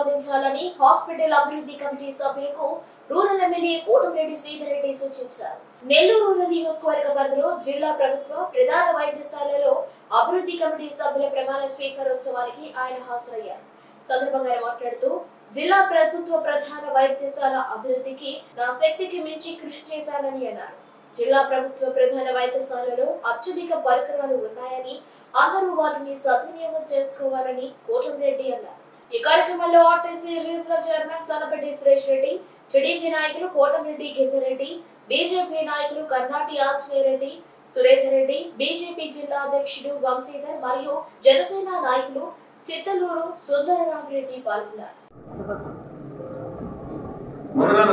అందించాలని హాస్పిటల్ అభివృద్ధి కమిటీ సభ్యులకు రూరల్ ఎమ్మెల్యే కోటమిరెడ్డి శ్రీధర్ రెడ్డి సూచించారు. నెల్లూరు రూరల్ నియోజకవర్గ పరిధిలో జిల్లా ప్రభుత్వ ప్రధాన వైద్యశాలలో అభివృద్ధి కమిటీ సభ్యుల ప్రమాణ స్వీకారోత్సవానికి ఆయన హాజరయ్యారు. సందర్భంగా మాట్లాడుతూ జిల్లా ప్రభుత్వ ప్రధాన వైద్యశాల అభివృద్ధికి నా శక్తికి మించి కృషి చేశానని అన్నారు. జిల్లా ప్రభుత్వ ప్రధాన వైద్యశాలలో అత్యధిక పరికరాలు ఉన్నాయని అందరూ వాటిని సద్వినియోగం చేసుకోవాలని కోటమిరెడ్డి అన్నారు. ఈ కార్యక్రమంలో RTC regional chairman Sannapalli Suresh Reddy TDP నాయకులు కోటమిరెడ్డి గిరిధరెడ్డి బీజేపీ నాయకులు కర్ణాటి ఆంజనేయ రెడ్డి సురేందర్ రెడ్డి బీజేపీ జిల్లా అధ్యక్షుడు వంశీధర్ మరియు జనసేన నాయకులు చిత్తలూరు సుందరరామరెడ్డి పాల్గొన్నారు మీరు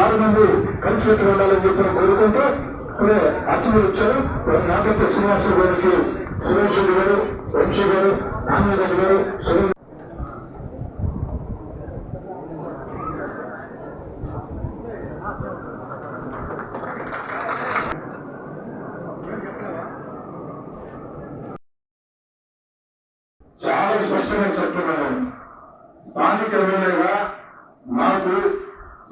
ఆరు మంది కలిసి ఉండాలని చెప్పిన కోరుకుంటూ ఇప్పుడే అతిథులు వచ్చారు. నాగంత శ్రీనివాసరావు గారికి సురేష్ గారు వంశీ గారు నాన్నరెడ్డి గారు సురేష్ చాలా స్పష్టంగా చెప్తున్నాను స్థానిక ఎమ్మెల్యేగా నాకు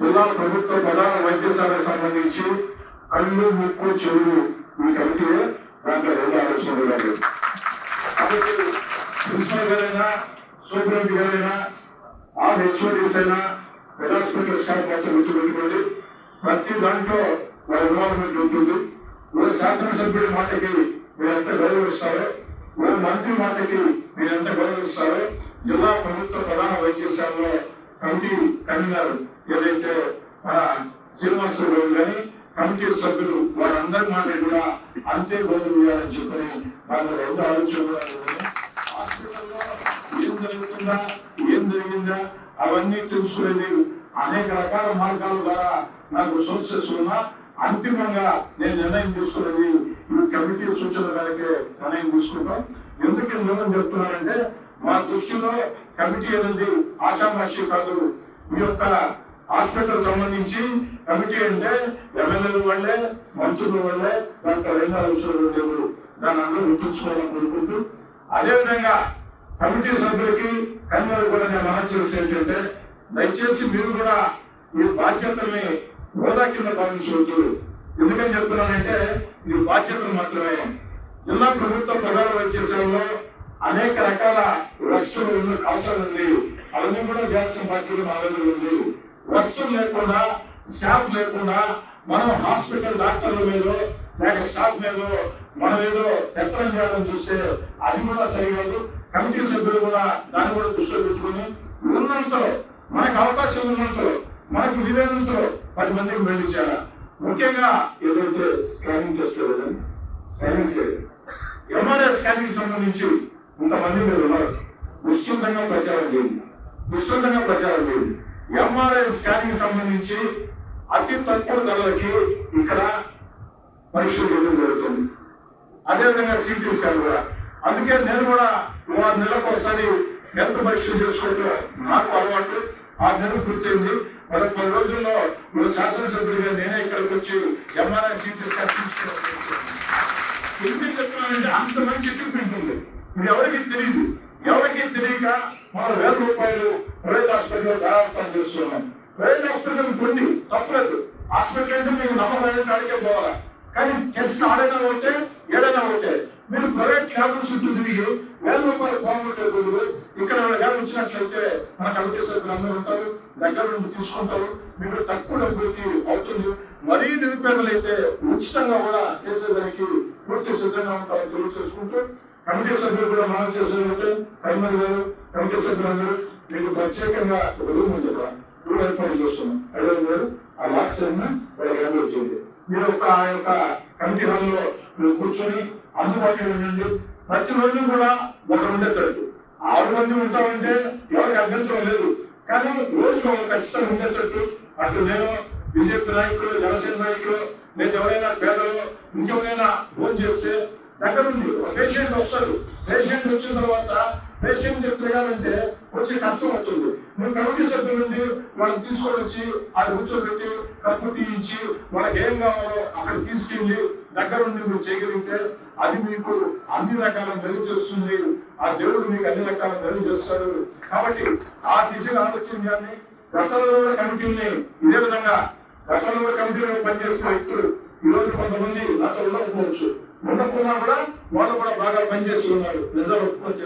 జిల్లా ప్రభుత్వ ప్రధాన వైద్యశాలకు సంబంధించి కళ్ళు ముక్కు చెవులు ఈ కమిటీ దాంట్లో రెండు ఆలోచనలు కాదు కాబట్టి ప్రిన్సిపల్ గారైనా సూపరింటెండెంట్ గారైనా ఆ హెచ్ఓడిస్ అయినా హెడ్ హాస్పిటల్ స్టాఫ్ మొత్తం గుర్తుపెట్టుకోండి. ప్రతి దాంట్లో వారి ఇన్వాల్వ్మెంట్ ఉంటుంది. ఓ శాసనసభ్యుడి మాటకి మీరు ఎంత గౌరవిస్తారో. మంత్రి మాటకి మీరంతా ఎంత గౌరవిస్తారో. జిల్లా ప్రభుత్వ ప్రధాన వైద్యశాలలో కమిటీ కన్వీనర్ ఏదైతే మన శ్రీనివాసరావు గారు కానీ కమిటీ సభ్యులు వారందరి మాట కూడా అంతే గౌరవించాలని చెప్పని వాళ్ళు రెండు ఆలోచనలు ఏం జరుగుతుందా ఏం జరిగిందా అవన్నీ తెలుసుకునేది అనేక రకాల మార్గాల ద్వారా నాకు సోర్సెస్ ఉన్నా అంతిమంగా నేను నిర్ణయం తీసుకునేది కమిటీ సూచన మేరకే నిర్ణయం తీసుకుంటాం. ఎందుకు ఈ నిర్ణయం చెప్తున్నానంటే మా దృష్టిలో కమిటీ అనేది ఆశామాషి కాదు. మీ యొక్క హాస్పిటల్ సంబంధించి కమిటీ అంటే ఎమ్మెల్యేల వల్లే మంత్రుల వల్లే దాంట్లో రెండు అవసరాలు దాని దాన్ని అందరూ గుర్తుంచుకోవాలని కోరుకుంటూ అదేవిధంగా కమిటీ సభ్యులకి కన్వీనర్ కూడా నేను మనం చేసేది ఏంటంటే దయచేసి మీరు కూడా మీ బాధ్యతల్ని హోదా కింద భావించవద్దు ఎందుకని చెప్తున్నానంటే ఇది బాధ్యతలు మాత్రమే. జిల్లా ప్రభుత్వ ప్రధాన వైద్యశాలలో అనేక రకాల వస్తువులు ఉన్న అవసరం ఉంది అవన్నీ కూడా చేయాల్సిన బాధ్యత మా దగ్గర ఉంది వస్తువులు లేకుండా స్టాఫ్ లేకుండా మనం హాస్పిటల్ డాక్టర్ల మీద లేక స్టాఫ్ మీద మనం ఏదో ఎత్తనం చేయడం చూస్తే అది కూడా సరికాదు కమిటీ సభ్యులు కూడా దాన్ని కూడా దృష్టిలో పెట్టుకుని ఉన్నంతలో మనకు అవకాశం ఉన్నంతలో మనకు వీలైనంతలో పది మందికి వెళ్ళించారా ముఖ్యంగా ఏదైతే స్కానింగ్ టెస్ట్ లేదండి స్కానింగ్ ఎంఆర్ఐ స్కానింగ్ సంబంధించి కొంతమంది మీరు ఉన్నారు. విస్తృతంగా ప్రచారం చేయండి. విస్తృతంగా ప్రచారం చేయండి. ఎంఆర్ఐ స్కానింగ్ సంబంధించి అతి తక్కువ ధరలకి ఇక్కడ పరీక్షలు చేయడం జరుగుతుంది. అదేవిధంగా సిటీ స్కాన్ కూడా. అందుకే నేను కూడా వారు నెలకు ఒకసారి హెల్త్ పరీక్షలు చేసుకుంటూ నాకు అలవాటు. ఆ నెల గుర్తింది మరి పది రోజుల్లో మీరు శాసనసభ్యుడిగా నేనే ఇక్కడికి వచ్చి ఎంఆర్ఐ సీట్ ఎందుకు చెప్తున్నానంటే అంత మంచి ఎక్విప్మెంట్ ఉంది. ఇది ఎవరికి తెలియదు ఎవరికి తెలియక మనం వేల రూపాయలు ప్రైవేట్ హాస్పిటల్లో ధారావతం చేస్తున్నాం. ప్రైవేట్ హాస్పిటల్ పొంది తప్పలేదు. హాస్పిటల్ అంటే మీకు నమ్మకం అడిగే పోవాలా? కానీ టెస్ట్ ఆడైనా ఒకటే ఏడైనా ఒకటే. మీరు ప్రైవేట్ ల్యాబ్ల చుట్టూ తిరిగి వేల రూపాయలు పోగొట్టే బదులు ఇక్కడ ల్యాబ్ వచ్చినట్లయితే మన కమిటీ సభ్యులు అందరూ ఉంటారు దగ్గర నుండి తీసుకుంటారు. మీరు తక్కువ డబ్బులకి అవుతుంది. మరీ నిరుపేదలైతే అయితే ఉచితంగా కూడా చేసేదానికి పూర్తి సిద్ధంగా ఉంటారని తెలియజేసుకుంటూ కమిటీ సభ్యులు కూడా మనం చేసేదంటే ప్రైమరీ గారు కమిటీ సభ్యులందరూ మీకు ప్రత్యేకంగా రూమ్ ఉంది రూమ్ ఏర్పాటు చేస్తున్నాం. అడవి గారు ఆ లాక్స్ అయినా వాళ్ళకి వచ్చింది మీరు ఒక ఆ యొక్క కమిటీ హాల్లో మీరు కూర్చొని అందుబాటులో ఉండండి. ప్రతిరోజు కూడా ఒక ఉండేటట్టు ఆరు మంది ఉంటామంటే ఎవరికి అభ్యంతరం లేదు. కానీ రోజు ఖచ్చితంగా ఉండేటట్టు అటు నేను బీజేపీ నాయకులు జనసేన నాయకులు లేదా ఎవరైనా పేదలు ఇంకెవరైనా ఫోన్ చేస్తే దగ్గరుండి పేషెంట్ వస్తారు పేషెంట్ వచ్చిన తర్వాత పేషెంట్ తిరగాలంటే వచ్చి కష్టం అవుతుంది. నువ్వు కమిటీ సభ్యుల నుండి వాళ్ళని తీసుకొని వచ్చి అది కూర్చోబెట్టి కప్పు తీయించి వాళ్ళకి ఏం కావాలో అక్కడ తీసుకెళ్ళి దగ్గరుండి మీరు చేయగలిగితే అది మీకు అన్ని రకాల మెరుగు చేస్తుంది. ఆ దేవుడు మీకు అన్ని రకాల మెరుగు చేస్తాడు. కాబట్టి ఆ దిశగా ఆలోచించాన్ని గతంలో కమిటీని ఇదే విధంగా గతంలో కమిటీలో పనిచేస్తున్న వ్యక్తులు ఈ రోజు కొంతమంది నాతో ఉండకపోవచ్చు. ఉండకుండా కూడా వాళ్ళు కూడా బాగా పనిచేస్తున్నారు నిజం ఒప్పుకొని